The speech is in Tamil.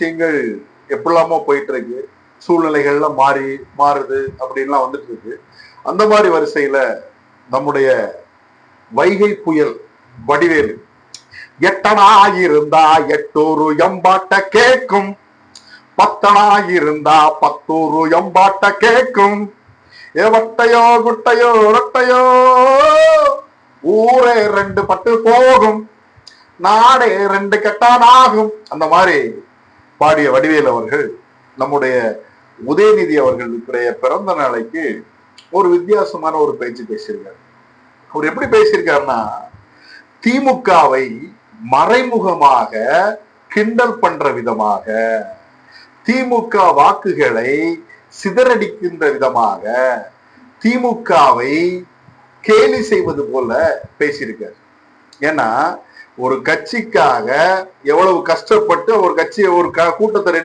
விஷயங்கள் எப்படிலாமோ போயிட்டு இருக்கு சூழ்நிலைகள்லாம் மாறி மாறுது அப்படின்லாம் வந்துட்டு இருக்கு அந்த மாதிரி வரிசையில நம்முடைய வைகை புயல் வடிவேலு எட்டனா இருந்தா எட்டூரு எம்பாட்ட கேட்கும் பத்தனா இருந்தா பத்தூரு எம்பாட்ட கேட்கும் எவட்டையோ குட்டையோ ரொட்டையோ ஊரே ரெண்டு பட்டு போகும். நாடே ரெண்டு கெட்டானாகும். அந்த மாதிரி பாடிய வடிவேல் அவர்கள் நம்முடைய உதயநிதி அவர்களுடைய பிறந்த நாளைக்கு ஒரு வித்தியாசமான ஒரு பேச்சு பேசியிருக்காரு. அவர் எப்படி பேசியிருக்காருன்னா திமுகவை மறைமுகமாக கிண்டல் பண்ற விதமாக திமுக வாக்குகளை சிதறடிக்கின்ற விதமாக திமுகவை கேலி செய்வது போல பேசியிருக்காரு. ஏன்னா ஒரு கட்சிக்காக எவ்வளவு கஷ்டப்பட்டு ஒரு கட்சியை ஒரு க- கூட்டத்தை